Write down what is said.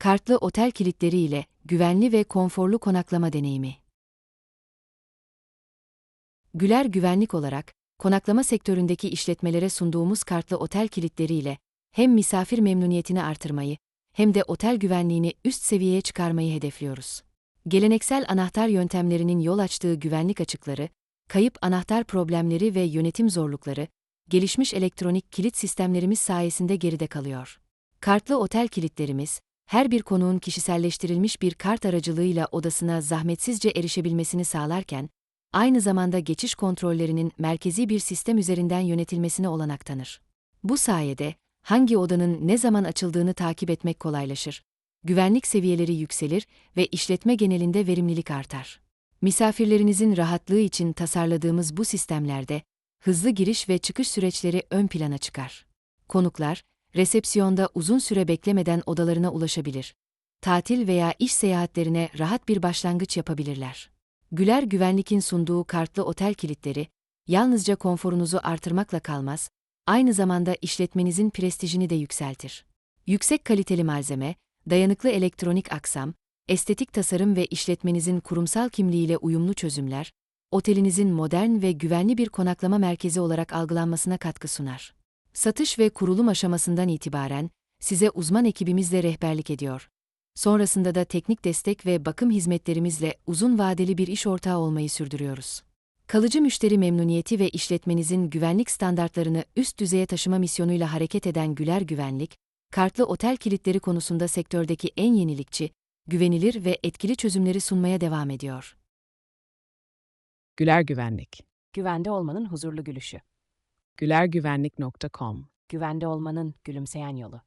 Kartlı otel kilitleri ile güvenli ve konforlu konaklama deneyimi. Güler Güvenlik olarak, konaklama sektöründeki işletmelere sunduğumuz kartlı otel kilitleri ile hem misafir memnuniyetini artırmayı hem de otel güvenliğini üst seviyeye çıkarmayı hedefliyoruz. Geleneksel anahtar yöntemlerinin yol açtığı güvenlik açıkları, kayıp anahtar problemleri ve yönetim zorlukları, gelişmiş elektronik kilit sistemlerimiz sayesinde geride kalıyor. Kartlı otel kilitlerimiz, her bir konuğun kişiselleştirilmiş bir kart aracılığıyla odasına zahmetsizce erişebilmesini sağlarken, aynı zamanda geçiş kontrollerinin merkezi bir sistem üzerinden yönetilmesine olanak tanır. Bu sayede, hangi odanın ne zaman açıldığını takip etmek kolaylaşır. Güvenlik seviyeleri yükselir ve işletme genelinde verimlilik artar. Misafirlerinizin rahatlığı için tasarladığımız bu sistemlerde hızlı giriş ve çıkış süreçleri ön plana çıkar. Konuklar, resepsiyonda uzun süre beklemeden odalarına ulaşabilir. Tatil veya iş seyahatlerine rahat bir başlangıç yapabilirler. Güler Güvenlik'in sunduğu kartlı otel kilitleri, yalnızca konforunuzu artırmakla kalmaz, aynı zamanda işletmenizin prestijini de yükseltir. Yüksek kaliteli malzeme, dayanıklı elektronik aksam, estetik tasarım ve işletmenizin kurumsal kimliğiyle uyumlu çözümler, otelinizin modern ve güvenli bir konaklama merkezi olarak algılanmasına katkı sunar. Satış ve kurulum aşamasından itibaren size uzman ekibimizle rehberlik ediyor. Sonrasında da teknik destek ve bakım hizmetlerimizle uzun vadeli bir iş ortağı olmayı sürdürüyoruz. Kalıcı müşteri memnuniyeti ve işletmenizin güvenlik standartlarını üst düzeye taşıma misyonuyla hareket eden Güler Güvenlik, kartlı otel kilitleri konusunda sektördeki en yenilikçi, güvenilir ve etkili çözümleri sunmaya devam ediyor. Güler Güvenlik. Güvende olmanın huzurlu gülüşü. gülergüvenlik.com Güvende olmanın gülümseyen yolu.